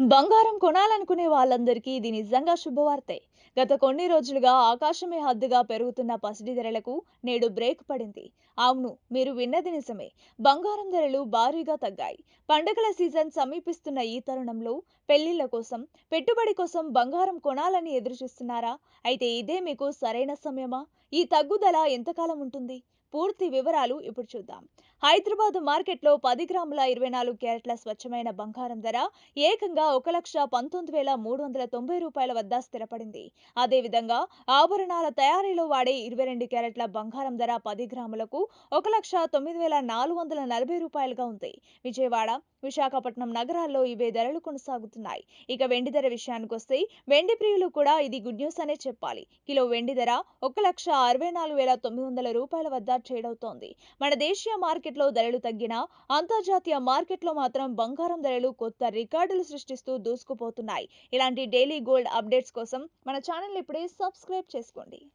బంగారం కొనాలనుకునే వాళ్ళందరికీ ఇది నిజంగా శుభవార్తే. గత కొన్ని రోజులుగా ఆకాశమే హద్దుగా పెరుగుతున్న పసిడి ధరలకు నేడు బ్రేక్ పడింది. అవును మీరు విన్నది నిజమే. బంగారం ధరలు భారీగా తగ్గాయి. పండుగల సీజన్ సమీపిస్తున్న ఈ తరుణంలో పెళ్ళిళ్ళ కోసం పెట్టుబడి కోసం బంగారం కొనాలని ఎదురుచూస్తున్నారా? అయితే ఇదే మీకు సరైన సమయమా? ఈ తగ్గుదల ఎంతకాలం ఉంటుంది? పూర్తి వివరాలు ఇప్పుడు చూద్దాం. హైదరాబాద్ మార్కెట్లో పది గ్రాముల ఇరవై నాలుగు క్యారెట్ల స్వచ్ఛమైన బంగారం ధర ఏకంగా ఒక లక్ష పంతొమ్మిది వేల మూడు వందల తొంభై రూపాయల వద్ద స్థిరపడింది. అదేవిధంగా ఆభరణాల తయారీలో వాడే ఇరవై రెండు క్యారెట్ల బంగారం ధర పది గ్రాములకు ఒక లక్ష తొమ్మిది వేల నాలుగు వందల నలభై రూపాయలుగా ఉంది. విజయవాడ విశాఖపట్నం నగరాల్లో ఇవే ధరలు కొనసాగుతున్నాయి. ఇక వెండి ధర విషయానికి వస్తే వెండి ప్రియులు కూడా ఇది గుడ్ న్యూస్ అనే చెప్పాలి. కిలో వెండి ధర ఒక లక్ష అరవై నాలుగు వేల తొమ్మిది వందల రూపాయల వద్ద ట్రేడ్ అవుతోంది మన దేశీయ మార్కెట్లో ధరలు తగ్గినా అంతర్జాతీయ మార్కెట్లో మాత్రం బంగారం ధరలు కొత్త రికార్డులు సృష్టిస్తూ దూసుకుపోతున్నాయి. ఇలాంటి డైలీ గోల్డ్ అప్డేట్స్ కోసం మన ఛానల్ ఇప్పుడే సబ్స్క్రైబ్ చేసుకోండి.